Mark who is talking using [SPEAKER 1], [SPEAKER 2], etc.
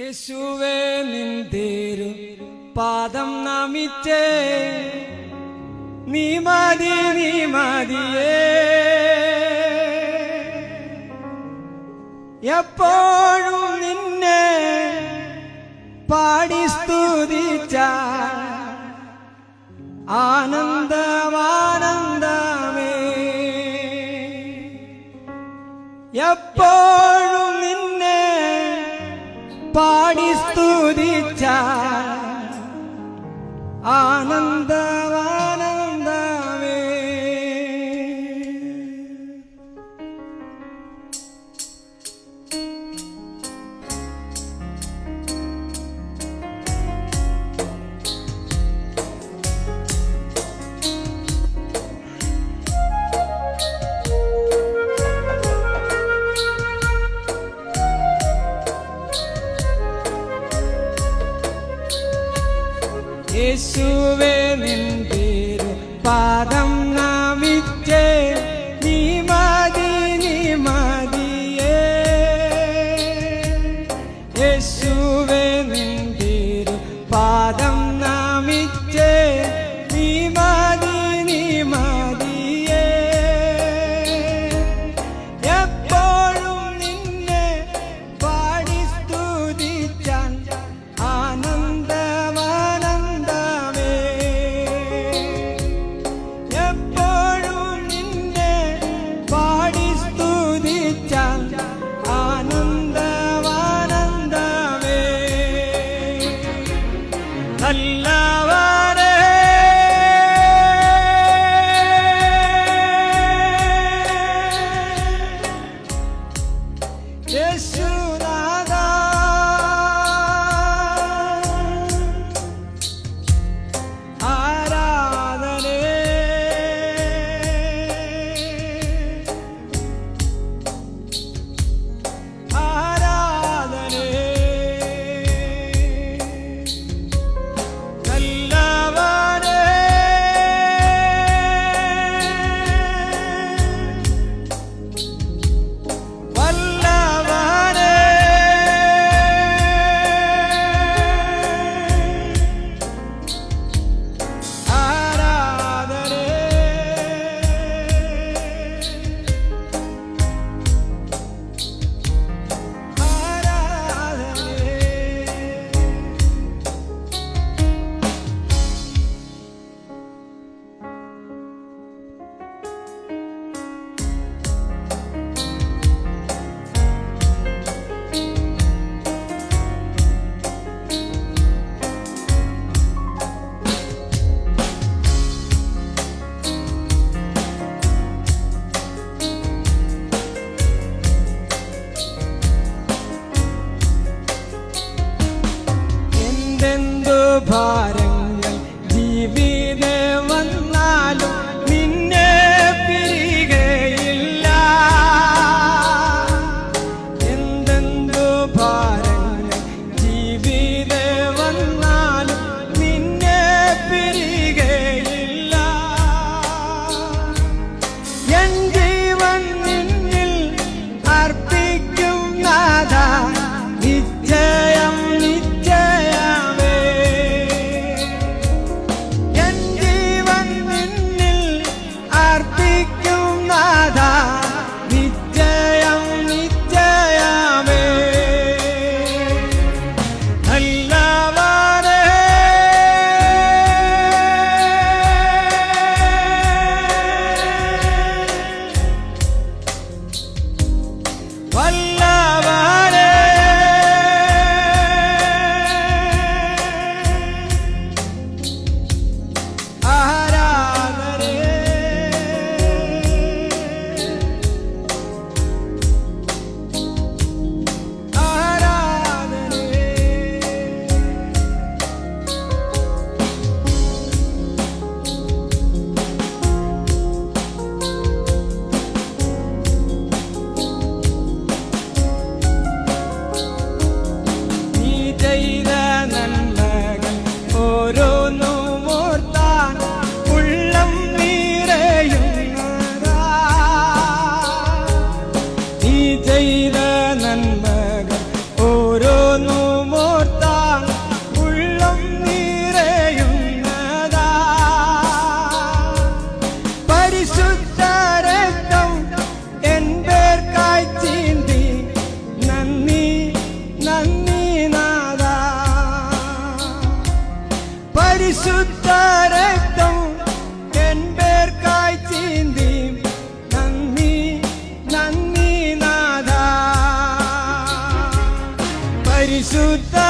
[SPEAKER 1] യേശുവേ നിന്തേരു പാദം നമിച്ചേ. നീ മതി നീ മതിയേ. എപ്പോഴും നിന്നെ പാടി സ്തുതിച്ച ആനന്ദമാനന്ദമേ. എപ്പോ ಆನಂದವಾ യേശുവേ നിൻ പേര് പാദം Yes. ഭാര to the